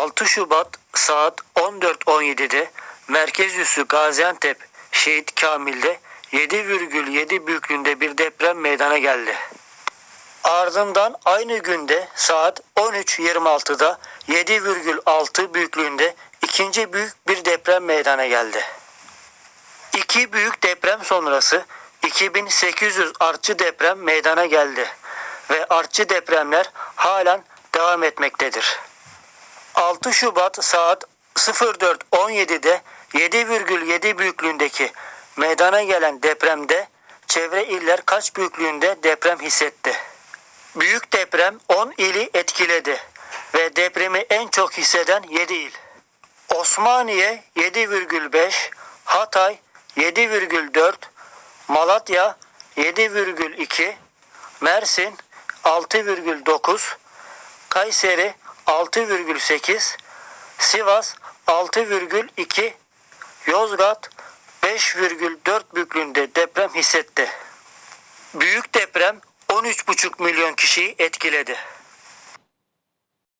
6 Şubat saat 14.17'de merkez üssü Gaziantep Şehit Kamil'de 7,7 büyüklüğünde bir deprem meydana geldi. Ardından aynı günde saat 13.26'da 7,6 büyüklüğünde ikinci büyük bir deprem meydana geldi. İki büyük deprem sonrası 2800 artçı deprem meydana geldi ve artçı depremler halen devam etmektedir. 6 Şubat saat 04.17'de 7,7 büyüklüğündeki meydana gelen depremde çevre iller kaç büyüklüğünde deprem hissetti? Büyük deprem 10 ili etkiledi ve depremi en çok hisseden 7 il. Osmaniye 7,5, Hatay 7,4, Malatya 7,2, Mersin 6,9, Kayseri 6,8, Sivas 6,2, Yozgat 5,4 büyüklüğünde deprem hissetti. Büyük deprem 13,5 milyon kişiyi etkiledi.